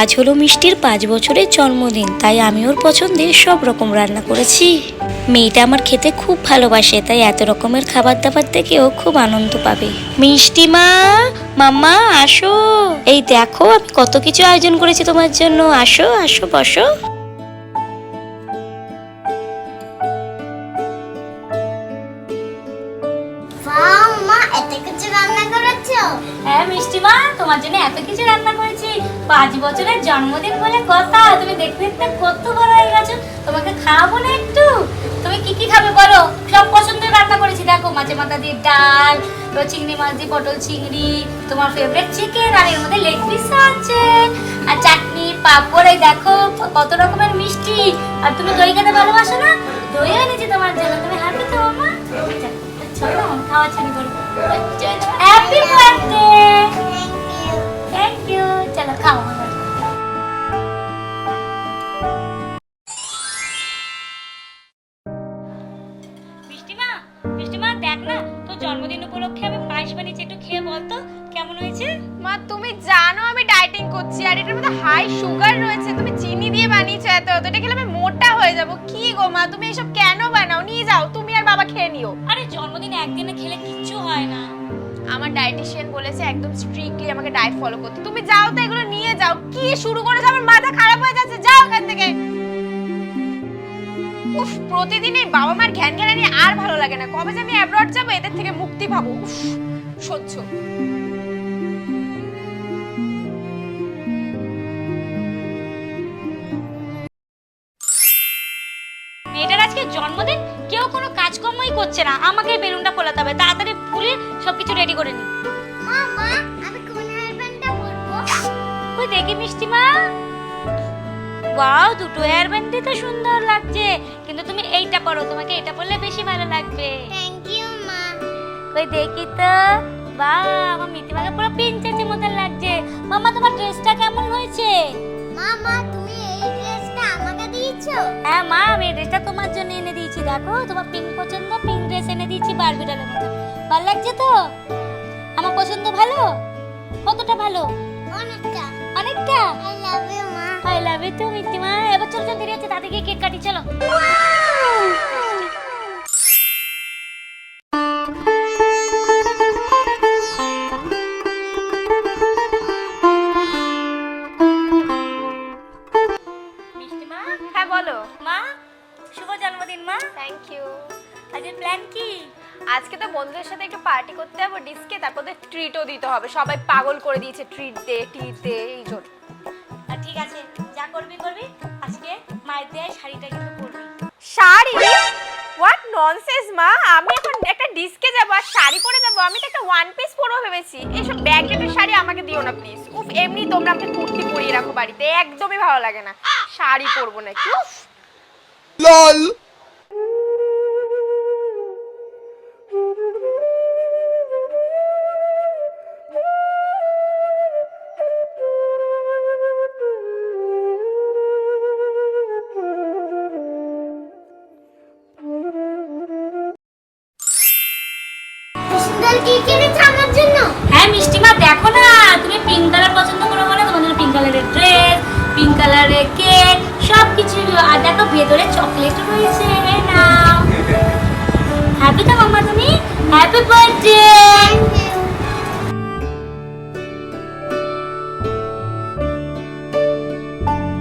আজ হলো মিষ্টির পাঁচ বছরের জন্মদিন, তাই আমি ওর পছন্দের সব রকম রান্না করেছি। মেয়েটা আমার খেতে খুব ভালোবাসে, তাই এত রকমের খাবার দাবার দেখে ও খুব আনন্দ পাবে। মিষ্টি মা, মাম্মা, আসো। এই দেখো, আমি কত কিছু আয়োজন করেছি তোমার জন্য। আসো আসো, বসো। এত কিছু রান্না করেছ? হ্যাঁ মিষ্টি মা তোমার জন্য এত কিছু রান্না করেছি। পাঁচ বছরের জন্মদিন বলে কথা, তুমি দেখতে দেখতে কত বড় হয়ে গেছো। তোমাকে খাওয়াবো না একটু? তুমি কি কি খাবে বলো? সব পছন্দের রান্না করেছি। দেখো, মাছে মাথা দিয়ে ডাল চিংড়ি মাছ দিয়ে পটল চিংড়ি, তোমার ফেভারিট চিকেন আর এর মধ্যে লেগ পিস আছে। আর চাটনি, পাঁপড়, এই দেখো, কত রকমের মিষ্টি। আর তুমি দই খেতে ভালোবাসো না? দই এনেছি তোমার জন্য, তুমি হ্যাপি তো, মা। চলো। খাওয়া চানি করো হ্যাপি বার্থডে থ্যাংক ইউ চলো খাও মিষ্টিমা মিষ্টিমা দেখ না তোর জন্মদিন উপলক্ষে আমি পায়েস বানিয়েছি একটু খেয়ে বলতো কেমন হয়েছে? মা তুমি জানো আমি ডায়েটিং করছি আর এটার মধ্যে হাই সুগার রয়েছে তুমি চিনি দিয়ে বানিয়েছো এত এত এটা খেলে আমি মোটা হয়ে যাব। কি গো মা তুমি এসব কেন বানাও নিও। আরে জন্মদিনে একদিনে খেলে কিচ্ছু হয় না। আমার ডায়েটিশিয়ান বলেছে একদম স্ট্রিক্টলি আমাকে ডায়েট ফলো করতে। তুমি যাও তো এগুলো নিয়ে যাও। কি শুরু করেছ? আমার মাথা খারাপ হয়ে যাচ্ছে। যাও এখান থেকে। উফ প্রতিদিন এই বাবা মার ঘ্যান ঘ্যানানি আর ভালো লাগে না। কবে যে আমি অ্যাব্রড যাব এদের থেকে মুক্তি পাবো। উফ সহ্য। আজকে জন্মদিন কেউ কোনো কাজকর্মই করছে না। আমাকে বেলুনটা ফোলাতে হবে। তাড়াতাড়ি ফুলে সবকিছু রেডি করে নি। মা মা আমি কোন হেয়ারব্যান্ডটা পরবো? ওই দেখি মিষ্টি মা। ওয়াও দুটো তো সুন্দর লাগছে। কিন্তু তুমি এইটা পরো তোমাকে এটা পরলে বেশি ভালো লাগবে। থ্যাংক ইউ মা। দেখি তো। বাহ আমার মিতিমাকে পুরো প্রিন্সেসের মতো লাগছে। মামা তোমার ড্রেসটা কেমন হয়েছে? মা মা তুমি এই ড্রেসটা আমাকে দিয়েছ? হ্যাঁ মা আমি এই ড্রেসটা তোমার জন্য ভালো? কতটা ভালো? অনেকটা। অনেকটা? আই লাভ ইউ মা। আই লাভ ইউ টু মিতিমা এবার চলো চলো দেরি গিয়ে কেক কাটি চলো। হ্যাঁ বলো। মা শুভ জন্মদিন মা। থ্যাংক ইউ আজকের প্ল্যান কি? আজকে তো বন্ধুদের সাথে একটু পার্টি করতে যাব ডিস্কে তারপর তো ট্রিটও দিতে হবে। সবাই পাগল করে দিয়েছে ট্রিট দে ট্রিট দে এই জন্য। ঠিক আছে যা করবি করবি আজকে মায়ের দেয় শাড়িটা কিন্তু পরবি। শাড়ি? হোয়াট ননসেন্স মা! আমি এখন একটা ডিস্কে যাব আর শাড়ি পরে যাব। আমি তো একটা ওয়ান পিস পরবো ভেবেছি। এইসব ব্যাগ ব্যাগেটের শাড়ি আমাকে দিও না প্লিজ উফ এমনি তোমরা আমাকে কুর্তি পরিয়ে রাখো বাড়িতে। একদমই ভালো লাগে না। শাড়ি পরবো নাকি? উফ! LOL! সুন্দর কি কিনেছো আমার জন্য? হ্যাঁ মিষ্টিমা দেখো না তুমি পিঙ্ক কালার পছন্দ করো বলে তোমার জন্য পিঙ্ক কালারের ড্রেস পিঙ্ক কালারের কেক সব কিছু আর দেখো ভেতরে চকলেট রয়েছে নাও হ্যাপি তো তুমি? হ্যাপি বার্থডে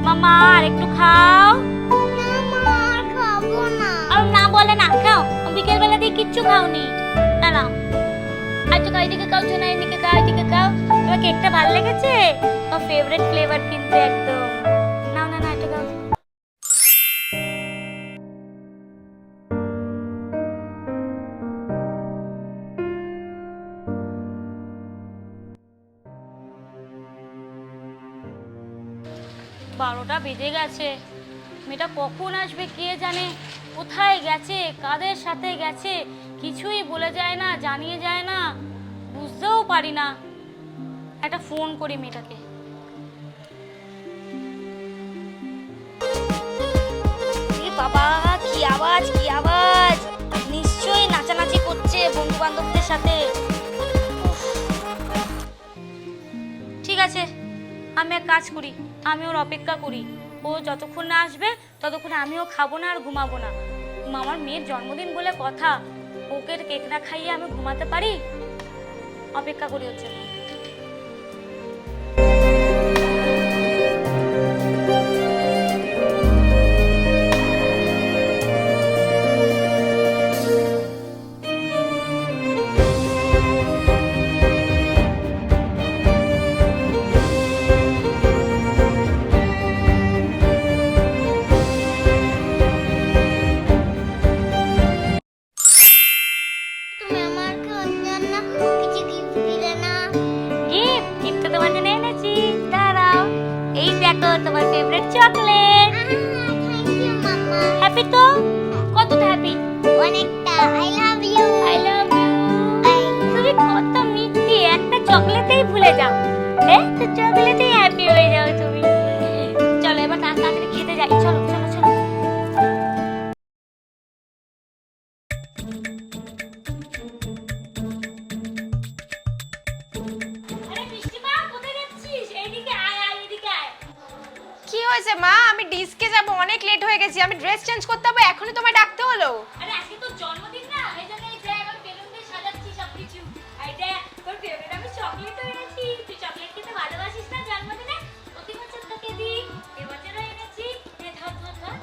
মামা আর একটু খাও। না আর খাব না। আর না বলে না খাও। দিয়ে কিচ্ছু খাওনি। খাও এদিকে খাও শোনা এদিকে খাও এদিকে খাও তোমার কেকটা ভালো লেগেছে? তোমার ফেভারিট ফ্লেভার কিন্তু একদম। নাও না না বারোটা বেজে গেছে। মেয়েটা কখন আসবে কে জানে? কোথায় গেছে? কাদের সাথে গেছে? কিছুই বলে যায় না, জানিয়ে যায় না। বুঝতেও পারি না। একটা ফোন করি মেয়েটাকে। বাবা, কি আওয়াজ কি আওয়াজ? নিশ্চয়ই নাচানাচি করছে বন্ধু বান্ধবদের সাথে। ঠিক আছে, আমি এক কাজ করি, আমি ওর অপেক্ষা করি। ও যতক্ষণ না আসবে, ততক্ষণ আমিও খাব না আর ঘুমাবো না। আমার মেয়ের জন্মদিন বলে কথা, ওকে কেক না খাইয়ে আমি ঘুমাতে পারি? অপেক্ষা করি ওর জন্য তো কতটা হ্যাপি অনেকটা। I love you I love you তুমি কত মিষ্টি। একটা চকলেটেই ভুলে যাও। একটা চকলেটেই হ্যাপি হয়ে যাও তুমি। চলো এবার তাড়াতাড়ি খেতে যাই। চলো চলো চলো। মা কোথায় যাচ্ছিস? এইদিকে আয় আয় এদিকে আয়। কি হয়েছে মা? আমি ডিস্কে যাব অনেক লেট হয়ে গেছি আমি ড্রেস চেঞ্জ করতে হবে এখনই তোমায় ডাকতে হলো। আরে আজকে তোর জন্মদিন না এই জন্য এই দেখ আমি বেলুন দিয়ে সাজাচ্ছি সবকিছু। আর দেখ তোর ফেভারিট আমি চকলেট এনেছি। তুই চকলেট খেতে ভালোবাসিস না জন্মদিনে? প্রতি বছর তোকে দিই এবছরও এনেছি। এ ধর ধর ধর।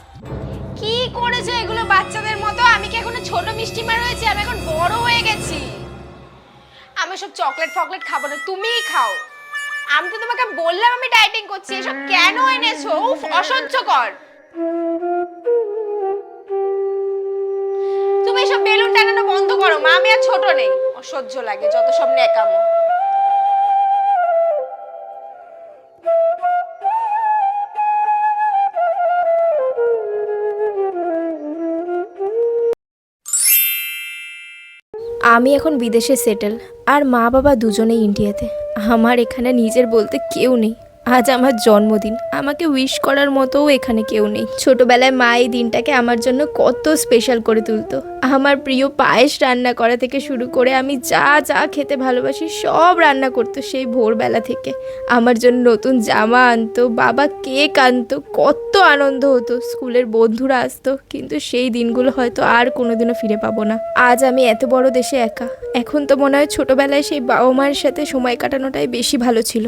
কি করেছে এগুলো বাচ্চাদের মতো? আমি কি এখনও ছোট মিষ্টিমা রয়েছে? আমি এখন বড় হয়ে গেছি। আমি সব চকলেট ফকলেট খাব না তুমিই খাও। আমি তো তোমাকে বললাম আমি ডায়েটিং করছি এসব কেন এনেছো? উফ অসহ্যকর। তুমি এসব বেলুন টানানো বন্ধ করো, মা, আমি আর ছোট নেই। অসহ্য লাগে, যত সব নেকামো আমি এখন বিদেশে সেটেল আর মা বাবা দুজনেই ইন্ডিয়াতে। আমার এখানে নিজের বলতে কেউ নেই। আজ আমার জন্মদিন। আমাকে উইশ করার মতোও এখানে কেউ নেই। ছোটবেলায় মা এই দিনটাকে আমার জন্য কত স্পেশাল করে তুলতো। আমার প্রিয় পায়েস রান্না করা থেকে শুরু করে আমি যা যা খেতে ভালোবাসি সব রান্না করতো সেই ভোরবেলা থেকে। আমার জন্য নতুন জামা আনতো, বাবা কেক আনতো, কত আনন্দ হতো। স্কুলের বন্ধুরা আসতো, কিন্তু সেই দিনগুলো হয়তো আর কোনোদিনও ফিরে পাবো না। আজ আমি এত বড় দেশে একা। এখন তো মনে হয় ছোটবেলায় সেই বাবা মায়ের সাথে সময় কাটানোটাই বেশি ভালো ছিল।